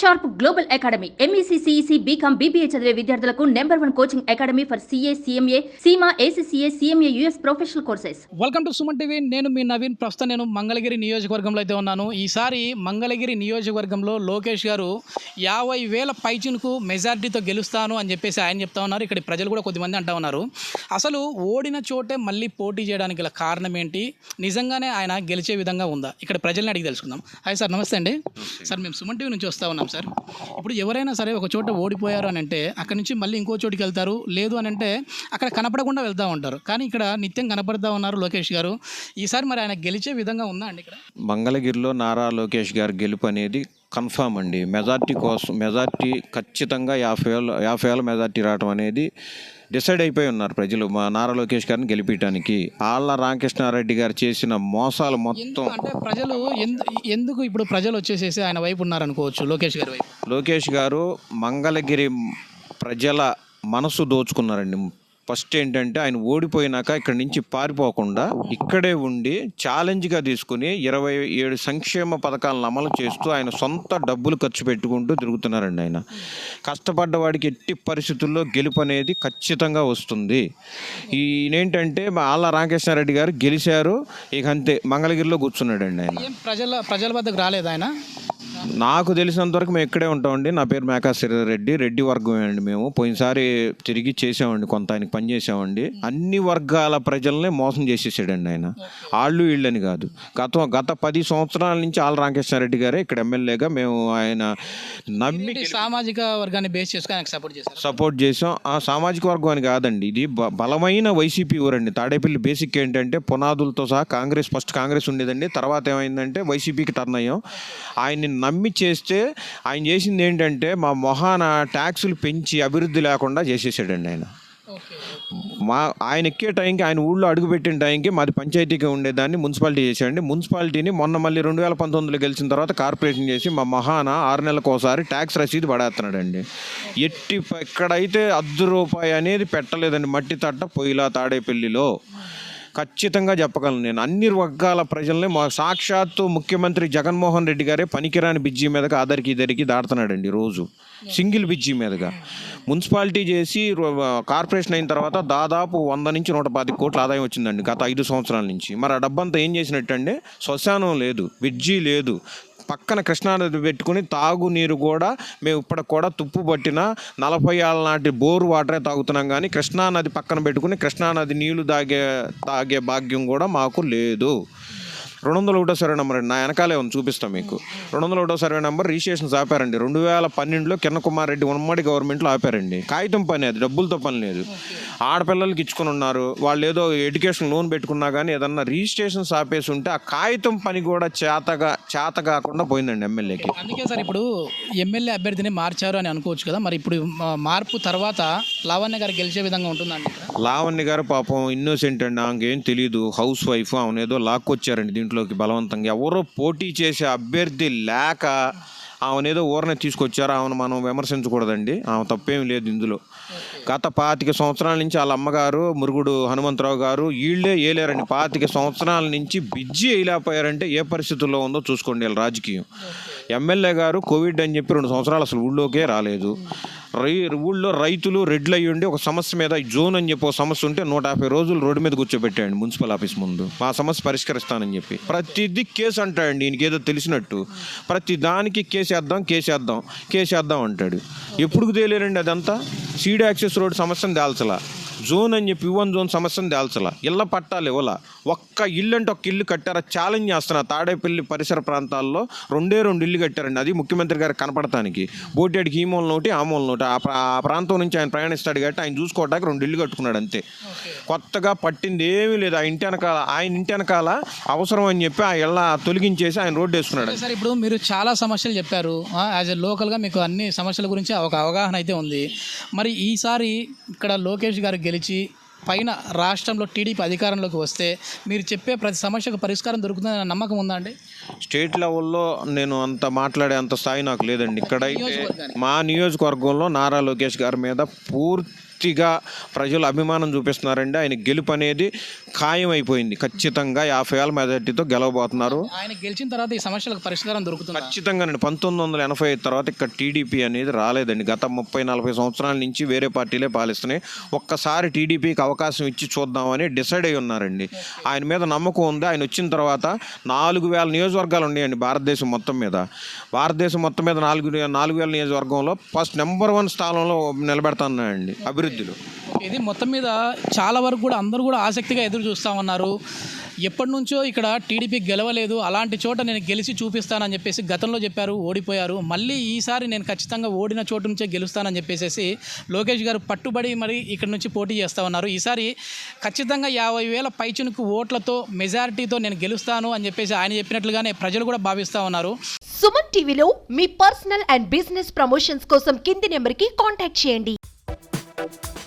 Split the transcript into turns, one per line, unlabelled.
Sharp global academy MEC CEC BCom BBA చదివే విద్యార్థులకు number one coaching academy for CA CMA CIMA ACCA CMA US professional courses.
Welcome to Suman TV నేను మీ నవీన్. ప్రస్తుతం నేను మంగళగిరి నియోజకవర్గంలో అయితే ఉన్నాను. ఈసారి మంగళగిరి నియోజకవర్గంలో లోకేష్ గారు యాభై వేల పైచునుకు మెజార్టీతో గెలుస్తాను అని చెప్పేసి ఆయన చెప్తా ఉన్నారు. ఇక్కడ ప్రజలు కూడా కొద్దిమంది అంటా ఉన్నారు. అసలు ఓడిన చోటే మళ్ళీ పోటీ చేయడానికి గల కారణం ఏంటి? నిజంగానే ఆయన గెలిచే విధంగా ఉందా? ఇక్కడ ప్రజల్ని అడిగి తెలుసుకుందాం. హాయ్ సార్ నమస్తే అండి. సార్ మేము సుమన్ టీవీ నుంచి వస్తూ ఉన్నాం. సార్. ఇప్పుడు ఎవరైనా సరే ఒక చోట ఓడిపోయారు అని అంటే అక్కడ నుంచి మళ్ళీ ఇంకో చోటికి వెళ్తారు. లేదు అని అంటే అక్కడ కనపడకుండా వెళ్తూ ఉంటారు. కానీ ఇక్కడ నిత్యం కనపడతా ఉన్నారు లోకేష్ గారు. ఈసారి మరి ఆయన గెలిచే విధంగా ఉందా అండి ఇక్కడ?
మంగళగిరిలో నారా లోకేష్ గారు గెలుపు అనేది కన్ఫామ్ అండి. మెజార్టీ కోసం మెజార్టీ ఖచ్చితంగా యాభై వేల యాభై వేల మెజార్టీ రావడం అనేది డిసైడ్ అయిపోయి ఉన్నారు ప్రజలు. మా నారా లోకేష్ గారిని గెలిపించడానికి ఆళ్ళ రామకృష్ణారెడ్డి గారు చేసిన మోసాలు మొత్తం
అంటే ప్రజలు ఎందు ఎందుకు ఇప్పుడు ప్రజలు వచ్చేసేసి ఆయన వైపు ఉన్నారనుకోవచ్చు లోకేష్ గారి వైపు?
లోకేష్ గారు మంగళగిరి ప్రజల మనసు దోచుకున్నారండి. ఫస్ట్ ఏంటంటే ఆయన ఓడిపోయినాక ఇక్కడి నుంచి పారిపోకుండా ఇక్కడే ఉండి ఛాలెంజ్గా తీసుకుని ఇరవై ఏడు సంక్షేమ పథకాలను అమలు చేస్తూ ఆయన సొంత డబ్బులు ఖర్చు పెట్టుకుంటూ తిరుగుతున్నారండి ఆయన. కష్టపడ్డవాడికి ఎట్టి పరిస్థితుల్లో గెలుపు అనేది ఖచ్చితంగా వస్తుంది. ఈయనేంటంటే మా ఆళ్ళ రామకృష్ణారెడ్డి గారు గెలిచారు. ఇక అంతే మంగళగిరిలో కూర్చున్నాడండి ఆయన.
ప్రజల ప్రజల వద్దకు రాలేదు ఆయన?
నాకు తెలిసినంత వరకు మేము ఇక్కడే ఉంటామండి. నా పేరు మేకా రెడ్డి రెడ్డి వర్గమే అండి మేము. పోయినసారి తిరిగి చేసామండి కొంత ఆయనకి పని చేసామండి. అన్ని వర్గాల ప్రజల్ని మోసం చేసేసాడండి ఆయన. వాళ్ళు వీళ్ళని కాదు. గత గత పది సంవత్సరాల నుంచి ఆల్ రామకృష్ణారెడ్డి గారే ఇక్కడ ఎమ్మెల్యేగా మేము ఆయన నమ్మి
సామాజిక వర్గాన్ని బేస్ చేసుకొని సపోర్ట్ చేశారు?
సపోర్ట్ చేసాం. ఆ సామాజిక వర్గం అని కాదండి. ఇది బలమైన వైసీపీ ఊరండి. తాడేపల్లి బేసిక్ ఏంటంటే పునాదులతో సహా కాంగ్రెస్ ఫస్ట్ కాంగ్రెస్ ఉండేదండి. తర్వాత ఏమైందంటే వైసీపీకి టర్న్ అయ్యాం. ఆయన్ని నమ్మి చేస్తే ఆయన చేసింది ఏంటంటే మా మొహాన ట్యాక్సులు పెంచి అభివృద్ధి లేకుండా చేసేసాడండి ఆయన. మా ఆయన ఎక్కే టైంకి ఆయన ఊళ్ళో అడుగుపెట్టిన టైంకి మాది పంచాయతీగా ఉండేదాన్ని మున్సిపాలిటీ చేశాడండి. మున్సిపాలిటీని మొన్న మళ్ళీ రెండు వేల పంతొమ్మిదిలో గెలిచిన తర్వాత కార్పొరేషన్ చేసి మా మహాన ఆరు నెలలకు ఒకసారి ట్యాక్స్ రసీదు పడేస్తున్నాడండి. ఎట్టి ఎక్కడైతే అర్ధ రూపాయి అనేది పెట్టలేదండి. మట్టి తట్ట పొయ్యిలా తాడేపల్లిలో. ఖచ్చితంగా చెప్పగలను నేను. అన్ని వర్గాల ప్రజల్ని మా సాక్షాత్తు ముఖ్యమంత్రి జగన్మోహన్ రెడ్డి గారే పనికిరాని బిజ్జీ మీదకి ఆదరికి ఇద్దరికి దాడుతున్నాడండి రోజు. సింగిల్ బిజ్జీ మీదుగా. మున్సిపాలిటీ చేసి కార్పొరేషన్ అయిన తర్వాత దాదాపు వంద నుంచి నూట పది కోట్ల ఆదాయం వచ్చిందండి గత ఐదు సంవత్సరాల నుంచి. మరి ఆ డబ్బంతా ఏం చేసినట్టంటే శ్మశానం లేదు బిజ్జీ లేదు పక్కన కృష్ణానది పెట్టుకుని తాగునీరు కూడా మేము ఇప్పటికి కూడా తుప్పు పట్టిన నలభై ఏళ్ళ నాటి బోరు వాటరే తాగుతున్నాం కానీ కృష్ణానది పక్కన పెట్టుకుని కృష్ణానది నీళ్ళు తాగే తాగే భాగ్యం కూడా మాకు లేదు. రెండు వందల ఒకటో సరే నెంబర్ నా వెనకాలే ఉంది చూపిస్తాం మీకు. రెండు వందల ఒకటో సర్వే నెంబర్ రిజిస్ట్రేషన్స్ ఆపారండి. రెండు వేల పన్నెండులో కిరణ్ కుమార్ రెడ్డి ఉమ్మడి గవర్నమెంట్లో ఆపారండి. కాగితం పని అది డబ్బులతో పని లేదు. ఆడపిల్లలకి ఇచ్చుకొని ఉన్నారు. వాళ్ళు ఏదో ఎడ్యుకేషన్ లోన్ పెట్టుకున్నా కానీ ఏదన్నా రిజిస్ట్రేషన్స్ ఆపేసి ఉంటే ఆ కాగితం పని కూడా చేతగా చేత కాకుండా పోయిందండి ఎమ్మెల్యేకి.
అందుకే సార్ ఇప్పుడు ఎమ్మెల్యే అభ్యర్థిని మార్చారు అని అనుకోవచ్చు కదా. మరి ఇప్పుడు మార్పు తర్వాత లావణ్య గారు గెలిచే విధంగా ఉంటుందండి
లావణ్య గారు పాపం ఇన్నోసెంట్ అండి. ఆమెకేం తెలియదు హౌస్ వైఫ్ ఆమె ఏదో లాక్కొచ్చారండి దీంట్లోకి బలవంతంగా. ఎవరో పోటీ చేసే అభ్యర్థి లేక ఆమెనేదో ఊరనే తీసుకొచ్చారు ఆమెను మనం విమర్శించకూడదండి. ఆమె తప్పేం లేదు ఇందులో. గత పాతిక సంవత్సరాల నుంచి వాళ్ళ అమ్మగారు మురుగుడు హనుమంతరావు గారు వీళ్ళే ఏలేరండి. పాతిక సంవత్సరాల నుంచి బిజ్జి వేయలేకపోయారంటే ఏ పరిస్థితుల్లో ఉందో చూసుకోండి వీళ్ళ రాజకీయం. ఎమ్మెల్యే గారు కోవిడ్ అని చెప్పి రెండు సంవత్సరాలు అసలు ఊళ్ళోకే రాలేదు. రై ఊళ్ళో రైతులు రెడ్లు అయ్యి ఉండి ఒక సమస్య మీద జోన్ అని చెప్పి ఒక సమస్య ఉంటే నూట యాభై రోజులు రోడ్డు మీద కూర్చోబెట్టాడు మున్సిపల్ ఆఫీస్ ముందు. మా సమస్య పరిష్కరిస్తానని చెప్పి. ప్రతిదీ కేసు అంటాడండి ఈయనకి ఏదో తెలిసినట్టు. ప్రతి దానికి కేసు వేద్దాం కేసు వేద్దాం కేసు వేద్దాం అంటాడు. ఎప్పుడు తేలేరండి అదంతా? సీడ్ యాక్సెస్ రోడ్ సమస్యను దాల్చలా జోన్ అని చెప్పి వన్ జోన్ సమస్యను దాల్చలా ఇళ్ళ పట్టాలు ఇవ్వాల. ఒక్క ఇల్లు అంటే ఒక్క ఇల్లు కట్టారా? ఛాలెంజ్ చేస్తున్నా. తాడేపల్లి పరిసర ప్రాంతాల్లో రెండే రెండు ఇల్లు కట్టారండి. అది ముఖ్యమంత్రి గారికి కనపడటానికి. బోటేడికి ఈ మూల నోటి ఆ మూల నోటి ఆ ప్రా- ఆ ప్రాంతం నుంచి ఆయన ప్రయాణిస్తాడు కాబట్టి ఆయన చూసుకోవడానికి రెండు ఇల్లు కట్టుకున్నాడు అంతే. కొత్తగా పట్టింది ఏమీ లేదు. ఆ ఇంటి వెనకాల ఆయన ఇంటి వెనకాల అవసరం అని చెప్పి ఆ ఇళ్ళ తొలగించేసి ఆయన రోడ్డు వేసుకున్నాడు.
సార్ ఇప్పుడు మీరు చాలా సమస్యలు చెప్పారు. యాజ్ ఎ లోకల్గా మీకు అన్ని సమస్యల గురించి ఒక అవగాహన అయితే ఉంది. మరి ఈసారి ఇక్కడ లోకేష్ గారు గెలిచి పైన రాష్ట్రంలో టీడీపీ అధికారంలోకి వస్తే మీరు చెప్పే ప్రతి సమస్యకు పరిష్కారం దొరుకుతుందన్న నమ్మకం ఉందా అండి?
స్టేట్ లెవెల్లో నేను అంత మాట్లాడే అంత స్థాయి నాకు లేదండి. ఇక్కడైతే మా నియోజకవర్గంలో నారా లోకేష్ గారి మీద పూర్తి పూర్తిగా ప్రజలు అభిమానం చూపిస్తున్నారండి. ఆయన గెలుపు అనేది ఖాయం అయిపోయింది ఖచ్చితంగా యాభై వేల మెజార్టీతో గెలవబోతున్నారు.
ఆయన గెలిచిన తర్వాత ఈ సమస్యలకు పరిష్కారం దొరుకుతుంది?
ఖచ్చితంగా అండి. పంతొమ్మిది వందల ఎనభై ఐదు తర్వాత ఇక్కడ టీడీపీ అనేది రాలేదండి. గత ముప్పై నలభై సంవత్సరాల నుంచి వేరే పార్టీలే పాలిస్తున్నాయి. ఒక్కసారి టీడీపీకి అవకాశం ఇచ్చి చూద్దామని డిసైడ్ అయి ఉన్నారండి. ఆయన మీద నమ్మకం ఉంది. ఆయన వచ్చిన తర్వాత నాలుగు వేల నియోజకవర్గాలు ఉన్నాయండి భారతదేశం మొత్తం మీద. భారతదేశం మొత్తం మీద నాలుగు నాలుగు వేల నియోజకవర్గంలో ఫస్ట్ నెంబర్ వన్ స్థానంలో నిలబెడుతున్నాయండి. అభివృద్ధిలో.
ఇది మొత్తం మీద చాలా వరకు కూడా అందరూ కూడా ఆసక్తిగా ఎదురు చూస్తూ ఉన్నారు. ఎప్పటి నుంచో ఇక్కడ టీడీపీ గెలవలేదు. అలాంటి చోట నేను గెలిచి చూపిస్తానని చెప్పేసి గతంలో చెప్పారు ఓడిపోయారు. మళ్ళీ ఈసారి నేను ఖచ్చితంగా ఓడిన చోటు నుంచే గెలుస్తానని చెప్పేసి లోకేష్ గారు పట్టుబడి మరి ఇక్కడ నుంచి పోటీ చేస్తూ ఉన్నారు. ఈసారి ఖచ్చితంగా యాభై వేల పైచునుకు ఓట్లతో మెజారిటీతో నేను గెలుస్తాను అని చెప్పేసి ఆయన చెప్పినట్లుగానే ప్రజలు కూడా భావిస్తూ ఉన్నారు.
సుమన్ టీవీలో మీ పర్సనల్ అండ్ బిజినెస్ ప్రమోషన్స్ కోసం కింది నెంబర్కి కాంటాక్ట్ చేయండి. Bye.